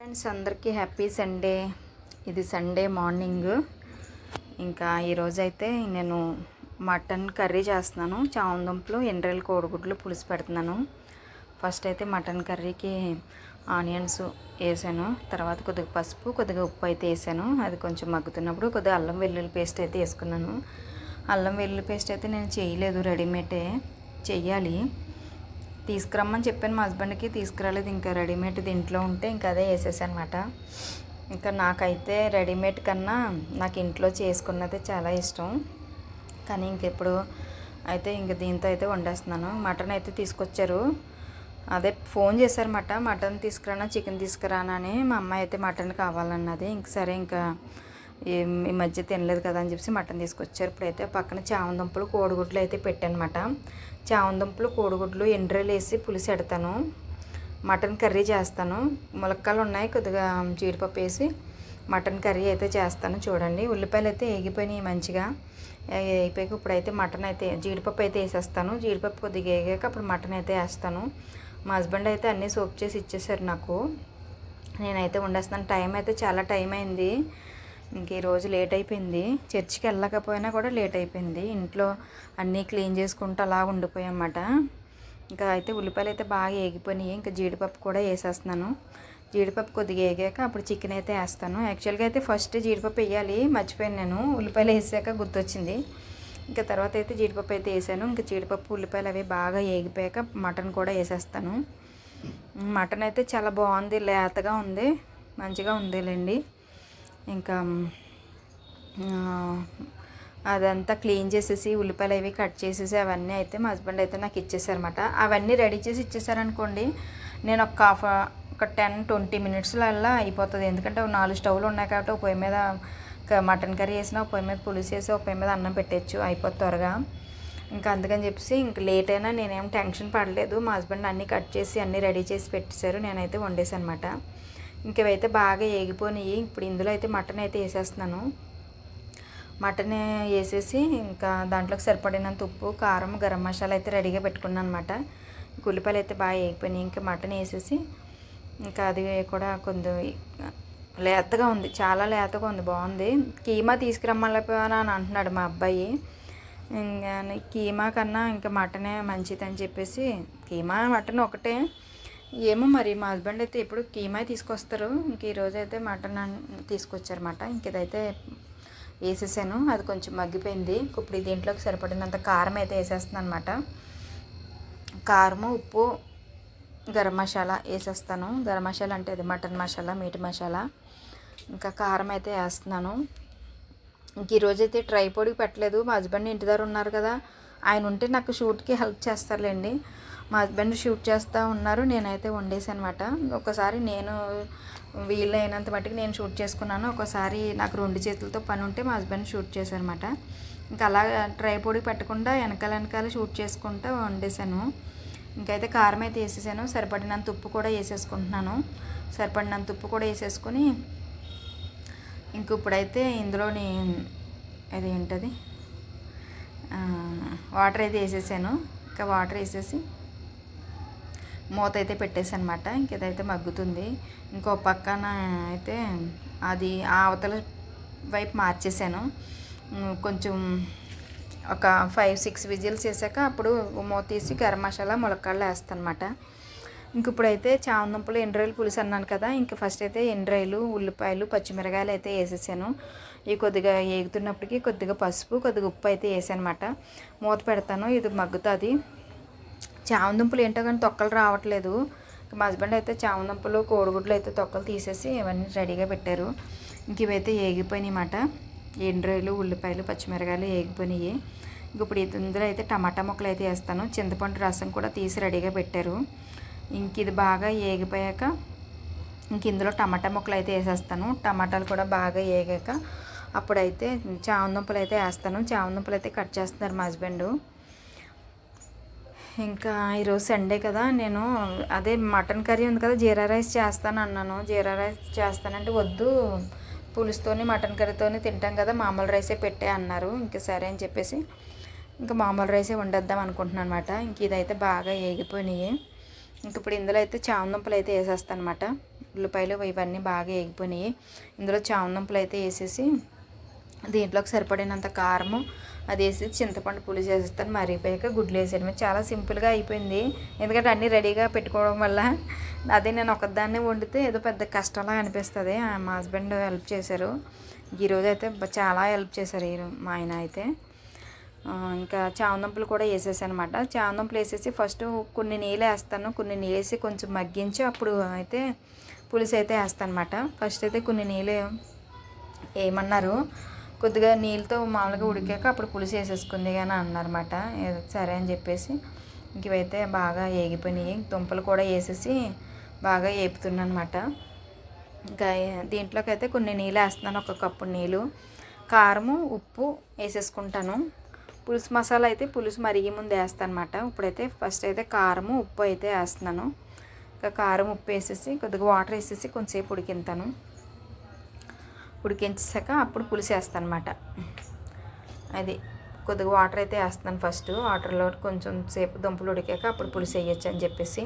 Friends అందరికీ happy Sunday ఇది Sunday morning ఇంకా ఈరోజు అయితే నేను మటన్ కర్రీ చేస్తున్నాను. చామందుంపలు ఎండ్రెల్ కోడిగుడ్లు పులుసు పెడుతున్నాను. ఫస్ట్ అయితే మటన్ కర్రీకి ఆనియన్స్ వేసాను. తర్వాత కొద్దిగా పసుపు కొద్దిగా ఉప్పు అయితే వేసాను. అది కొంచెం మగ్గుతున్నప్పుడు కొద్దిగా అల్లం వెల్లుల్లి పేస్ట్ అయితే వేసుకున్నాను. అల్లం వెల్లుల్లి పేస్ట్ అయితే నేను చేయలేదు రెడీమేడే చెయ్యాలి. తీసుకురమ్మని చెప్పాను. మా హస్బెండ్కి తీసుకురాలేదు. ఇంకా రెడీమేడ్ ఇంట్లో ఉంటే ఇంకా అదే వేసేసానమాట. అనమాట ఇంకా నాకైతే రెడీమేడ్ కన్నా నాకు ఇంట్లో చేసుకున్నదే చాలా ఇష్టం. కానీ ఇంకెప్పుడు అయితే ఇంక దీంతో అయితే వండేస్తున్నాను. మటన్ అయితే తీసుకొచ్చారు. అదే ఫోన్ చేశారన్నమాట. మటన్ తీసుకురానా చికెన్ తీసుకురానా అని మా అమ్మాయి అయితే మటన్ కావాలన్నది. ఇంక సరే ఇంకా ఈ మధ్య తినలేదు కదా అని చెప్పి మటన్ తీసుకొచ్చారు. ఇప్పుడైతే పక్కన చామందుంపలు కోడిగుడ్లు అయితే పెట్టానమాట. చామందుంపలు కోడిగుడ్లు ఎండ్రలు వేసి పులుసు ఎడతాను. మటన్ కర్రీ చేస్తాను. ములక్కలు ఉన్నాయి కొద్దిగా జీడిపప్పు వేసి మటన్ కర్రీ అయితే చేస్తాను. చూడండి ఉల్లిపాయలు అయితే వేగిపోయినాయి మంచిగా. ఏగిపోయాక ఇప్పుడైతే మటన్ అయితే జీడిపప్పు అయితే వేసేస్తాను. జీడిపప్పు కొద్దిగా వేగాక అప్పుడు మటన్ అయితే వేస్తాను. మా హస్బెండ్ అయితే అన్నీ సోప్ చేసి ఇచ్చేసారు నాకు. నేనైతే వండేస్తాను టైం అయితే చాలా టైం అయింది. ఇంక ఈరోజు లేట్ అయిపోయింది. చర్చికి వెళ్ళకపోయినా కూడా లేట్ అయిపోయింది. ఇంట్లో అన్నీ క్లీన్ చేసుకుంటూ అలా ఉండిపోయామాట ఇంకా అయితే ఉల్లిపాయలు అయితే బాగా ఏగిపోయినాయి. ఇంకా జీడిపప్పు కూడా వేసేస్తున్నాను. జీడిపప్పు కొద్దిగా వేగాక అప్పుడు చికెన్ అయితే వేస్తాను. యాక్చువల్గా అయితే ఫస్ట్ జీడిపప్పు వేయాలి. మర్చిపోయాను నేను. ఉల్లిపాయలు వేసాక గుర్తొచ్చింది. ఇంకా తర్వాత అయితే జీడిపప్పు అయితే వేసాను. ఇంకా జీడిపప్పు ఉల్లిపాయలు అవి బాగా ఏగిపోయాక మటన్ కూడా వేసేస్తాను. మటన్ అయితే చాలా బాగుంది. లేతగా ఉంది. మంచిగా ఉందిలేండి. ఇంకా అదంతా క్లీన్ చేసేసి ఉల్లిపాయలు అవి కట్ చేసేసి అవన్నీ అయితే మా హస్బెండ్ అయితే నాకు ఇచ్చేసారనమాట అవన్నీ రెడీ చేసి ఇచ్చేసారనుకోండి నేను ఒక హాఫ్ ఒక టెన్ ట్వంటీ మినిట్స్లల్లా అయిపోతుంది. ఎందుకంటే నాలుగు స్టవ్లు ఉన్నాయి కాబట్టి ఒక పొయ్యి మీద మటన్ కర్రీ వేసిన ఒక పొయ్యి మీద పులుసు వేసి ఒక పొయ్యి మీద అన్నం పెట్టచ్చు అయిపోతుంది త్వరగా. ఇంకా అందుకని చెప్పేసి ఇంక లేట్ అయినా నేనేం టెన్షన్ పడలేదు. మా హస్బెండ్ అన్నీ కట్ చేసి అన్నీ రెడీ చేసి పెట్టేశారు. నేనైతే వండేసాను అనమాట ఇంకవైతే బాగా ఏగిపోయినాయి ఇప్పుడు ఇందులో అయితే మటన్ అయితే వేసేస్తున్నాను. మటన్ వేసేసి ఇంకా దాంట్లోకి సరిపడినంత ఉప్పు కారం గరం మసాలా అయితే రెడీగా పెట్టుకున్నాను అనమాట ఉల్లిపాయలు అయితే బాగా వేగిపోయినాయి ఇంకా మటన్ వేసేసి ఇంకా అది కూడా కొంచెం లేతగా ఉంది చాలా లేతగా ఉంది బాగుంది. కీమా తీసుకురమ్మలేకపోయాను అని అంటున్నాడు మా అబ్బాయి. ఇంకా కీమా కన్నా ఇంకా మటనే మంచిది అని చెప్పేసి కీమా మటన్ ఒకటే. ఏమో మరి మా హస్బెండ్ అయితే ఎప్పుడు కీమా తీసుకొస్తారు. ఇంక ఈరోజు అయితే మటన్ తీసుకొచ్చారన్నమాట. ఇంక ఇదైతే వేసేసాను. అది కొంచెం మగ్గిపోయింది. ఇప్పుడు దీంట్లోకి సరిపడినంత కారం అయితే వేసేస్తున్నాను అనమాట కారము ఉప్పు గరం మసాలా వేసేస్తాను. గరం మసాలా అంటే అది మటన్ మసాలా మీట్ మసాలా. ఇంకా కారం అయితే వేస్తున్నాను. ఇంక ఈరోజు అయితే ట్రై పొడి పెట్టలేదు. మా హస్బెండ్ ఇంటి దగ్గర ఉన్నారు కదా. ఆయన ఉంటే నాకు షూట్కి హెల్ప్ చేస్తారులేండి. మా హస్బెండ్ షూట్ చేస్తూ ఉన్నారు నేనైతే వండేసాను అనమాట ఒకసారి నేను వీలైనంత మట్టుకు నేను షూట్ చేసుకున్నాను. ఒకసారి నాకు రెండు చేతులతో పని ఉంటే మా హస్బెండ్ షూట్ చేశారనమాట. ఇంకా అలా ట్రై పొడి పెట్టకుండా వెనకాల వెనకాల షూట్ చేసుకుంటూ వండేసాను. ఇంకైతే కారం అయితే వేసేసాను. సరిపడినంత ఉప్పు కూడా వేసేసుకుంటున్నాను. సరిపడినంత ఉప్పు కూడా వేసేసుకొని ఇంక ఇప్పుడైతే ఇందులోని అది ఏంటది? వాటర్ అయితే వేసేసాను. ఇంకా వాటర్ వేసేసి మూత అయితే పెట్టేసనమాట. ఇంకేదైతే మగ్గుతుంది ఇంకో పక్కన అయితే అది ఆ అవతల వైపు మార్చేసాను. కొంచెం ఒక ఫైవ్ సిక్స్ విజిల్స్ వేసాక అప్పుడు మూత తీసి గరం మసాలా ములక్కాళ్ళు వేస్తాను అనమాట ఇంక ఇప్పుడైతే చామందుంపలు ఎండ్రాయిలు పులుసు అన్నాను కదా ఇంక ఫస్ట్ అయితే ఎండ్రాయిలు ఉల్లిపాయలు పచ్చిమిరకాయలు అయితే వేసేసాను. ఇవి కొద్దిగా ఏగుతున్నప్పటికీ కొద్దిగా పసుపు కొద్దిగా ఉప్పు అయితే వేసాను అనమాట మూత పెడతాను ఇది మగ్గుతుంది. చామందుంపలు ఏంటో కానీ తొక్కలు రావట్లేదు. మా హస్బెండ్ అయితే చామందుంపలు కోడిగుడ్లు అయితే తొక్కలు తీసేసి ఇవన్నీ రెడీగా పెట్టారు. ఇంక ఇవైతే ఏగిపోయినాయి అన్నమాట. ఎండ్రాయిలు ఉల్లిపాయలు పచ్చిమిరకాయలు ఏగిపోయినాయి. ఇంక ఇప్పుడు ఇందులో అయితే టమాటా ముక్కలు అయితే వేస్తాను. చింతపండు రసం కూడా తీసి రెడీగా పెట్టారు. ఇంక ఇది బాగా ఏగిపోయాక ఇంక ఇందులో టమాటా ముక్కలు అయితే వేసేస్తాను. టమాటాలు కూడా బాగా ఏగాక అప్పుడైతే చామందుంపలు అయితే వేస్తాను. చామందుంపలు అయితే కట్ చేస్తున్నారు మా హస్బెండ్. ఇంకా ఈరోజు సండే కదా నేను అదే మటన్ కర్రీ ఉంది కదా జీరా రైస్ చేస్తాను అన్నాను జీరా రైస్ చేస్తానంటే వద్దు పులుసుతోని మటన్ కర్రీతోని తింటాం కదా మామూలు రైసే పెట్టే అన్నారు. ఇంకా సరే అని చెప్పేసి ఇంకా మామూలు రైసే వండేద్దాం అనుకుంటున్నాను అనమాట ఇంక ఇదైతే బాగా ఏగిపోయినాయి. ఇంక ఇప్పుడు ఇందులో అయితే చామదుంపలు అయితే వేసేస్తాను అనమాట ఉల్లిపాయలు ఇవన్నీ బాగా వేగిపోయినాయి ఇందులో చామదుంపలు అయితే వేసేసి దీంట్లోకి సరిపడినంత కారము అది వేసి చింతపండు పులుసు వేసేస్తాను మరిగిపోయాక గుడ్లు వేసేయడమే. చాలా సింపుల్గా అయిపోయింది. ఎందుకంటే అన్నీ రెడీగా పెట్టుకోవడం వల్ల అదే నేను ఒకదాన్ని వండితే ఏదో పెద్ద కష్టంలా అనిపిస్తుంది. ఆ, మా హస్బెండ్ హెల్ప్ చేశారు. ఈరోజు అయితే చాలా హెల్ప్ చేశారు ఈ మా ఆయన అయితే. ఇంకా చామదుంపలు కూడా వేసేసాను అనమాట చామదుంపలు వేసేసి ఫస్ట్ కొన్ని నీళ్ళు వేస్తాను. కొన్ని నీళ్ళు వేసి కొంచెం మగ్గించి అప్పుడు అయితే పులుసు అయితే వేస్తాను అనమాట ఫస్ట్ అయితే కొన్ని నీళ్ళు వేయమన్నారు. కొద్దిగా నీళ్ళతో మామూలుగా ఉడికాక అప్పుడు పులుసు వేసేసుకుంది కానీ అన్నారన్నమాట. సరే అని చెప్పేసి ఇంక ఇవైతే బాగా ఏగిపోయినాయి. దుంపలు కూడా వేసేసి బాగా వేపుతున్నాను అనమాట ఇంకా దీంట్లోకి అయితే కొన్ని నీళ్ళు వేస్తున్నాను. ఒక కప్పు నీళ్ళు కారము ఉప్పు వేసేసుకుంటాను. పులుసు మసాలా అయితే పులుసు మరిగి ముందు వేస్తాను అనమాట ఇప్పుడైతే ఫస్ట్ అయితే కారము ఉప్పు అయితే వేస్తున్నాను. ఇంకా కారం ఉప్పు వేసేసి కొద్దిగా వాటర్ వేసేసి కొంచెంసేపు ఉడికింతాను. ఉడికించాక అప్పుడు పులుసు వేస్తాను అనమాట అది కొద్దిగా వాటర్ అయితే వేస్తాను ఫస్ట్. వాటర్లో కొంచెం సేపు దుంపలు ఉడికాక అప్పుడు పులుసు వేయచ్చు అని చెప్పేసి.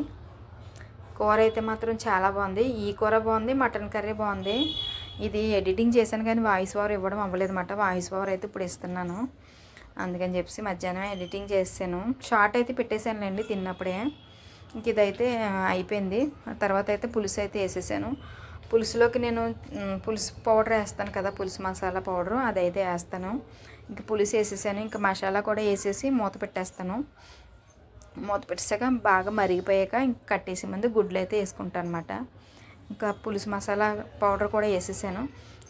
కూర అయితే మాత్రం చాలా బాగుంది. ఈ కూర బాగుంది మటన్ కర్రీ బాగుంది. ఇది ఎడిటింగ్ చేశాను కానీ వాయిస్ ఓవర్ ఇవ్వడం అవ్వలేదు అనమాట వాయిస్ ఓవర్ అయితే ఇప్పుడు ఇస్తున్నాను. అందుకని చెప్పేసి మధ్యాహ్నం ఎడిటింగ్ చేశాను. షార్ట్ అయితే పెట్టేశానులేండి తిన్నప్పుడే. ఇంక ఇదైతే అయిపోయింది. తర్వాత అయితే పులుసు అయితే వేసేసాను. పులుసులోకి నేను పులుసు పౌడర్ వేస్తాను కదా పులుసు మసాలా పౌడరు అదైతే వేస్తాను. ఇంక పులుసు వేసేసాను ఇంకా మసాలా కూడా వేసేసి మూత పెట్టేస్తాను. మూత పెట్టేసాక బాగా మరిగిపోయాక ఇంకా కట్టేసే ముందు గుడ్లు అయితే వేసుకుంటాను అనమాట ఇంకా పులుసు మసాలా పౌడర్ కూడా వేసేసాను.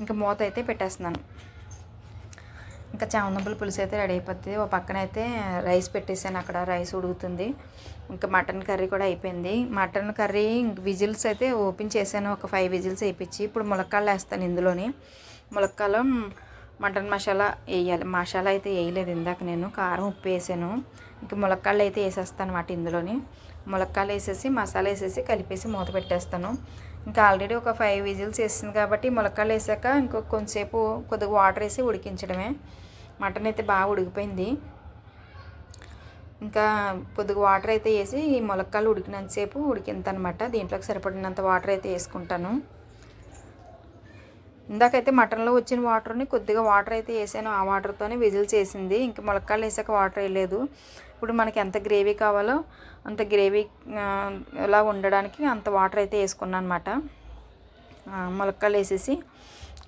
ఇంకా మూత అయితే పెట్టేస్తున్నాను. ఇంకా చామదుంపల పులుసు అయితే రెడీ అయిపోతుంది ఓ పక్కన అయితే రైస్ పెట్టేసాను అక్కడ రైస్ ఉడుకుతుంది. ఇంకా మటన్ కర్రీ కూడా అయిపోయింది. మటన్ కర్రీ విజిల్స్ అయితే ఓపెన్ చేశాను ఒక ఫైవ్ విజిల్స్ వేయించి. ఇప్పుడు ములక్కాళ్ళు వేస్తాను ఇందులోని. ములక్కాలు మటన్ మసాలా వేయాలి. మసాలా అయితే వేయలేదు ఇందాక నేను కారం ఉప్పు వేసాను. ఇంకా ములక్కాళ్ళు అయితే వేసేస్తాను అన్నమాట ఇందులోని. ములక్కాళ్ళు వేసేసి మసాలా వేసేసి కలిపేసి మూత పెట్టేస్తాను. ఇంకా ఆల్రెడీ ఒక ఫైవ్ విజిల్స్ వేసింది కాబట్టి ములక్కాళ్ళు వేసాక ఇంకొక కొంచెంసేపు కొద్దిగా వాటర్ వేసి ఉడికించడమే. మటన్ అయితే బాగా ఉడికిపోయింది. ఇంకా కొద్దిగా వాటర్ అయితే వేసి ఈ ములక్కాయలు ఉడికినంతసేపు ఉడికింతనమాట దీంట్లోకి సరిపడినంత వాటర్ అయితే వేసుకుంటాను. ఇందాకైతే మటన్లో వచ్చిన వాటర్ని కొద్దిగా వాటర్ అయితే వేసాను. ఆ వాటర్తోనే విజిల్స్ వేసింది. ఇంకా ములక్కాయలు వేసాక వాటర్ వేయలేదు. ఇప్పుడు మనకి ఎంత గ్రేవీ కావాలో అంత గ్రేవీ ఇలా ఉండడానికి అంత వాటర్ అయితే వేసుకున్నాను అనమాట ములక్కాయలు వేసేసి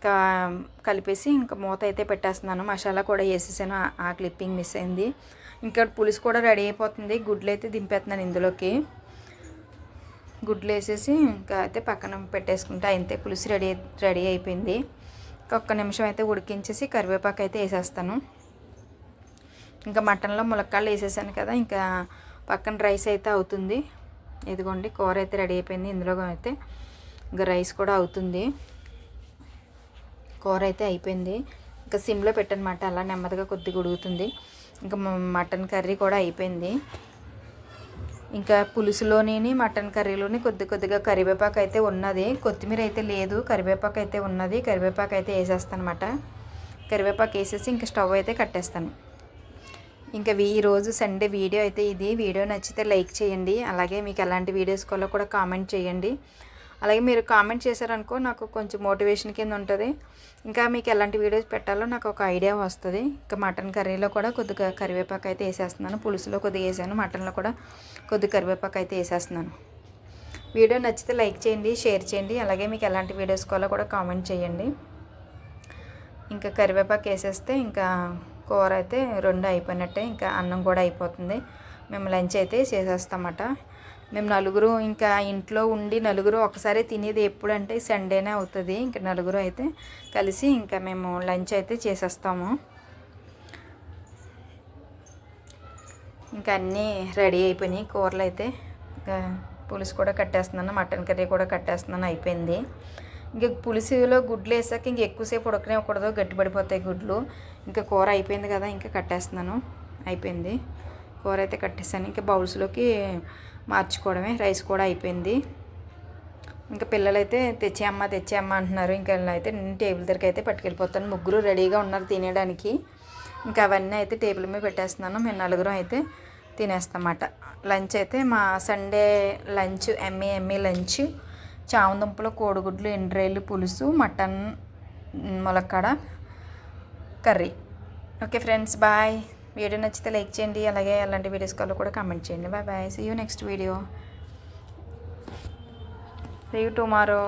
ఇంకా కలిపేసి ఇంకా మూత అయితే పెట్టేస్తున్నాను. మసాలా కూడా వేసేసాను. ఆ- క్లిప్పింగ్ మిస్ అయింది. ఇంకా పులుసు కూడా రెడీ అయిపోతుంది. గుడ్లు అయితే దింపేస్తున్నాను ఇందులోకి. గుడ్లు వేసేసి ఇంకా అయితే పక్కన పెట్టేసుకుంటే అయితే పులుసు రెడీ రెడీ అయిపోయింది. ఇంకా ఒక్క నిమిషం అయితే ఉడికించేసి కరివేపాకు అయితే వేసేస్తాను. ఇంకా మటన్లో ములక్కాళ్ళు వేసేసాను కదా ఇంకా పక్కన రైస్ అయితే అవుతుంది. ఇదిగోండి కూర అయితే రెడీ అయిపోయింది. ఇందులో అయితే ఇంకా రైస్ కూడా అవుతుంది. కూర అయితే అయిపోయింది. ఇంకా సిమ్లో పెట్టనమాట. అలా నెమ్మదిగా కొద్దిగా ఉడుగుతుంది ఇంకా మటన్ కర్రీ కూడా అయిపోయింది. ఇంకా పులుసులోని మటన్ కర్రీలోని కొద్ది కొద్దిగా కరివేపాకు అయితే ఉన్నది. కొత్తిమీర అయితే లేదు. కరివేపాకు అయితే ఉన్నది. కరివేపాకు అయితే వేసేస్తాను అనమాట కరివేపాకు వేసేసి ఇంకా స్టవ్ అయితే కట్టేస్తాను. ఇంకా ఈ రోజు సండే వీడియో అయితే ఇది. వీడియో నచ్చితే లైక్ చేయండి. అలాగే మీకు ఎలాంటి వీడియోస్ కావాలో కూడా కామెంట్ చేయండి. అలాగే మీరు కామెంట్ చేశారనుకో నాకు కొంచెం మోటివేషన్ కింద ఉంటుంది. ఇంకా మీకు ఎలాంటి వీడియోస్ పెట్టాలో నాకు ఒక ఐడియా వస్తుంది. ఇంకా మటన్ కర్రీలో కూడా కొద్దిగా కరివేపాకు అయితే వేసేస్తున్నాను. పులుసులో కొద్దిగా వేసాను. మటన్లో కూడా కొద్దిగా కరివేపాకు అయితే వేసేస్తున్నాను. వీడియో నచ్చితే లైక్ చేయండి షేర్ చేయండి. అలాగే మీకు ఎలాంటి వీడియోస్ కావాలో కూడా కామెంట్ చేయండి. ఇంకా కరివేపాకు వేసేస్తే ఇంకా కూర అయితే రెండు అయిపోయినట్టే. ఇంకా అన్నం కూడా అయిపోతుంది. మేము లంచ్ అయితే చేసేస్తామట. మేము నలుగురు ఇంకా ఇంట్లో ఉండి నలుగురు ఒకసారి తినేది ఎప్పుడంటే సండేనే అవుతుంది. ఇంకా నలుగురు అయితే కలిసి ఇంకా మేము లంచ్ అయితే చేసేస్తాము. ఇంకా అన్నీ రెడీ అయిపోయినాయి. కూరలు అయితే ఇంకా పులుసు కూడా కట్టేస్తున్నాను. మటన్ కర్రీ కూడా కట్టేస్తున్నాను. అయిపోయింది. ఇంక పులుసులో గుడ్లు వేసాక ఇంక ఎక్కువసేపు ఉడకనివ్వకూడదు. గట్టిపడిపోతాయి గుడ్లు. ఇంకా కూర అయిపోయింది కదా ఇంకా కట్టేస్తున్నాను. అయిపోయింది. కూర అయితే కట్టేసాను ఇంకా బౌల్స్లోకి మార్చుకోవడమే రైస్ కూడా అయిపోయింది. ఇంకా పిల్లలైతే తెచ్చేయమ్మ తెచ్చేయమ్మ అంటున్నారు. ఇంకా అయితే నేను టేబుల్ దగ్గరికి అయితే పట్టుకెళ్ళిపోతాను. ముగ్గురు రెడీగా ఉన్నారు తినేయడానికి. ఇంకా అవన్నీ అయితే టేబుల్ మీద పెట్టేస్తున్నాను. మేము నలుగురం అయితే తినేస్తామన్నమాట లంచ్ అయితే మా సండే లంచ్ ఎమ్మి ఎమ్మి లంచ్. చామదుంపలు కోడిగుడ్లు ఎండ్రాయిలు పులుసు మటన్ ములక్కాడ curry. Okay friends bye. Video నచ్చితే లైక్ చేయండి అలాగే అలాంటి వీడియోస్ కాల్లో కూడా కామెంట్ చేయండి. Bye bye see you next video see you tomorrow